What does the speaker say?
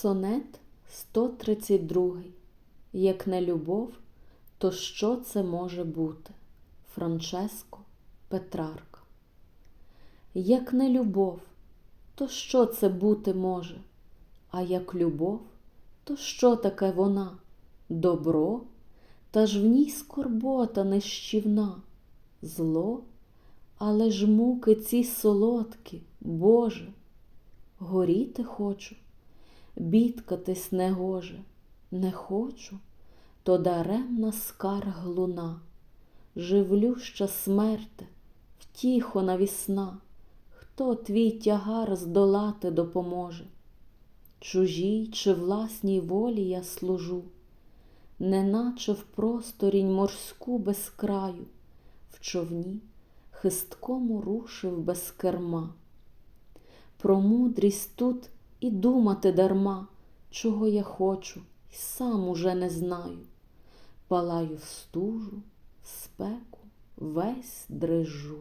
Сонет 132. Як не любов, то що це може бути? Франческо Петрарка. Як не любов, то що це бути може? А як любов, то що таке вона? Добро, та ж в ній скорбота нищівна, зло, але ж муки ці солодкі, Боже, горіти хочу, бідкатись не гоже, не хочу, то даремна скарг луна, живлюща смерте, втіхо навісна, хто твій тягар здолати допоможе? Чужій чи власній волі я служу, неначе в просторінь морську без краю, в човні хисткому рушив без керма. Про мудрість тут і думати дарма, чого я хочу, й сам уже не знаю. Палаю в стужу, в спеку, весь дрижу.